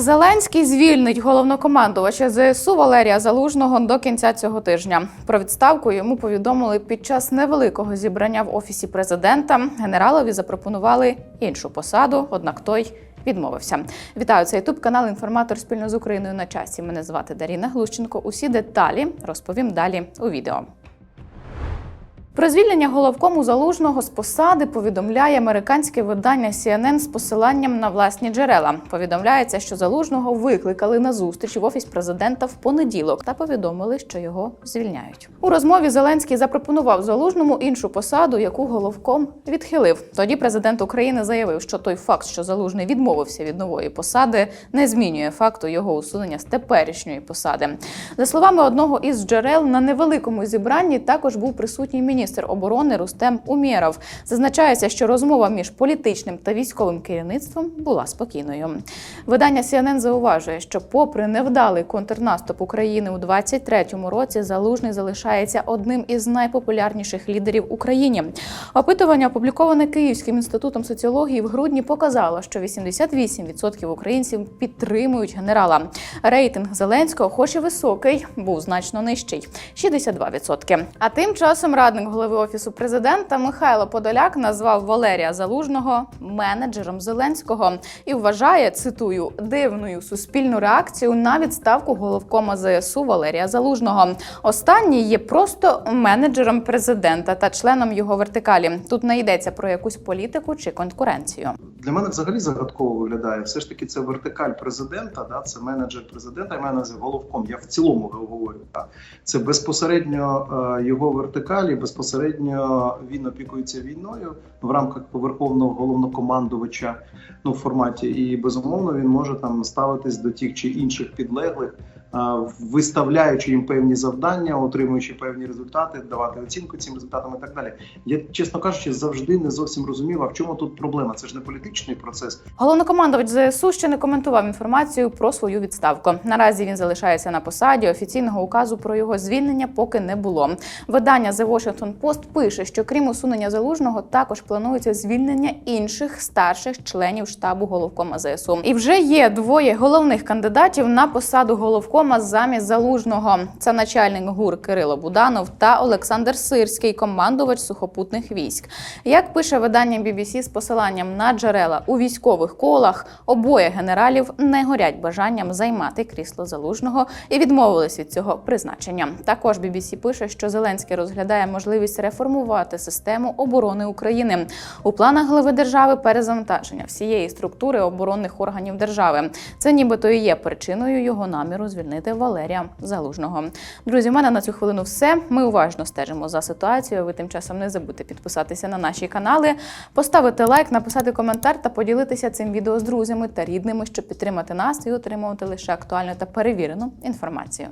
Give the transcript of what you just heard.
Зеленський звільнить головнокомандувача ЗСУ Валерія Залужного до кінця цього тижня. Про відставку йому повідомили під час невеликого зібрання в офісі президента. Генералові запропонували іншу посаду, однак той відмовився. Вітаю це ютуб канал Інформатор спільно з Україною на часі. Мене звати Даріна Глущенко. Усі деталі розповім далі у відео. Про звільнення головкому залужного з посади повідомляє американське видання CNN з посиланням на власні джерела. Повідомляється, що залужного викликали на зустріч в офіс президента в понеділок та повідомили, що його звільняють. У розмові Зеленський запропонував залужному іншу посаду, яку головком відхилив. Тоді президент України заявив, що той факт, що залужний відмовився від нової посади, не змінює факту його усунення з теперішньої посади. За словами одного із джерел, на невеликому зібранні також був присутній міністр оборони Рустем Умєров. Зазначається, що розмова між політичним та військовим керівництвом була спокійною. Видання CNN зауважує, що, попри невдалий контрнаступ України у 23-му році, залужний залишається одним із найпопулярніших лідерів Україні. Опитування, опубліковане Київським інститутом соціології в грудні, показало, що 88% українців підтримують генерала. Рейтинг Зеленського, хоч і високий, був значно нижчий 62%. А тим часом радник голови офісу президента Михайло Подоляк назвав Валерія Залужного менеджером Зеленського і вважає цитую дивною суспільну реакцію на відставку головкома ЗСУ Валерія Залужного. Останній є просто менеджером президента та членом його вертикалі. Тут не йдеться про якусь політику чи конкуренцію. Для мене взагалі загадково виглядає. Все ж таки, це вертикаль президента, да, це менеджер президента. Я маю головком. Я в цілому говорю. Да. Це безпосередньо е, його вертикалі, безпосередньо він опікується війною в рамках поверховного головнокомандувача ну в форматі, і безумовно він може там ставитись до тих чи інших підлеглих. Е, Виставляючи їм певні завдання, отримуючи певні результати, давати оцінку цим результатам і так далі. Я чесно кажучи, завжди не зовсім розумів, а в чому тут проблема. Це ж не політичний процес, Головнокомандувач ЗСУ ще не коментував інформацію про свою відставку. Наразі він залишається на посаді. Офіційного указу про його звільнення поки не було. Видання The Washington Post пише, що крім усунення залужного, також планується звільнення інших старших членів штабу головкома ЗСУ. І вже є двоє головних кандидатів на посаду головкома замість залужного. Це начальник ГУР Кирило Буданов та Олександр Сирський, командувач сухопутних військ. Як пише видання BBC з посиланням на джерела у військових колах, обоє генералів не горять бажанням займати крісло залужного і відмовились від цього призначення. Також BBC пише, що Зеленський розглядає можливість реформувати систему оборони України у планах глави держави перезавантаження всієї структури оборонних органів держави. Це нібито і є причиною його наміру звільнити Валерія Залужного. Друзі, в мене на цю хвилину все. Ми уважно стежимо за ситуацією. Ви тим часом не забудьте підписатися на наші канали, поставити лайк, написати коментар та поділитися цим відео з друзями та рідними, щоб підтримати нас і отримувати лише актуальну та перевірену інформацію.